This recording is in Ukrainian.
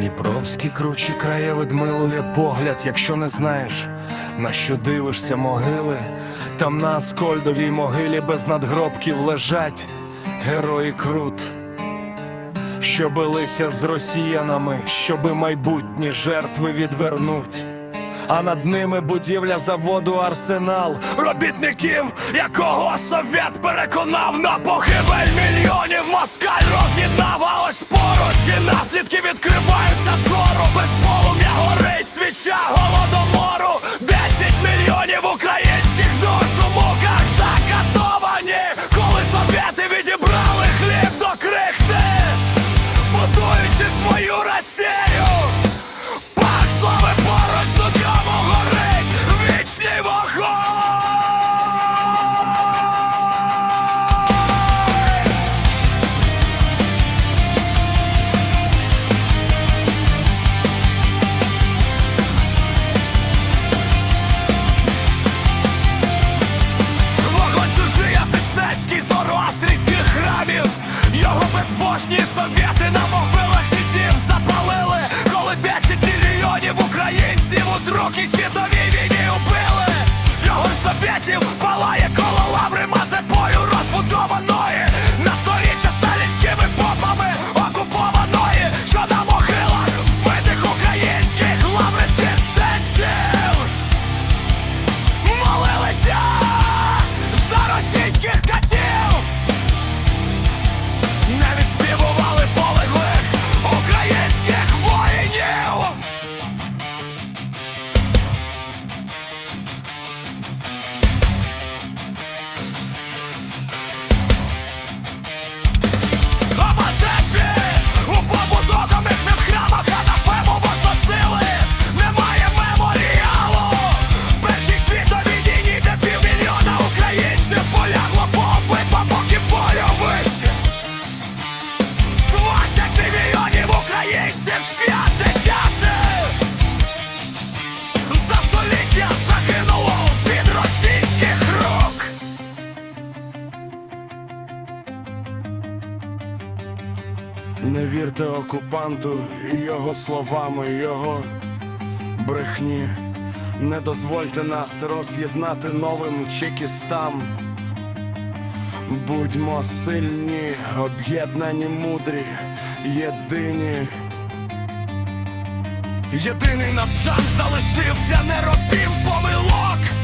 Дніпровські кручі краєвид милує погляд, якщо не знаєш, на що дивишся могили, там на Аскольдовій могилі без надгробків лежать герої крут, що билися з росіянами, щоби майбутні жертви відвернуть. А над ними будівля заводу Арсенал робітників, якого совєт переконав на похибель мільйонів москаль роз'єднав, наслідки відкриваються зору без полум'я чужий язичнецький зороастрійських храмів. Його безбожні совєти на могилах дітів запалили Коли 10 мільйонів українців у Другій світовій вірте окупанту і його словами, його брехні. Не дозвольте нас роз'єднати новим чекістам. Будьмо сильні, об'єднані, мудрі, єдині. Єдиний наш шанс залишився, не робім помилок.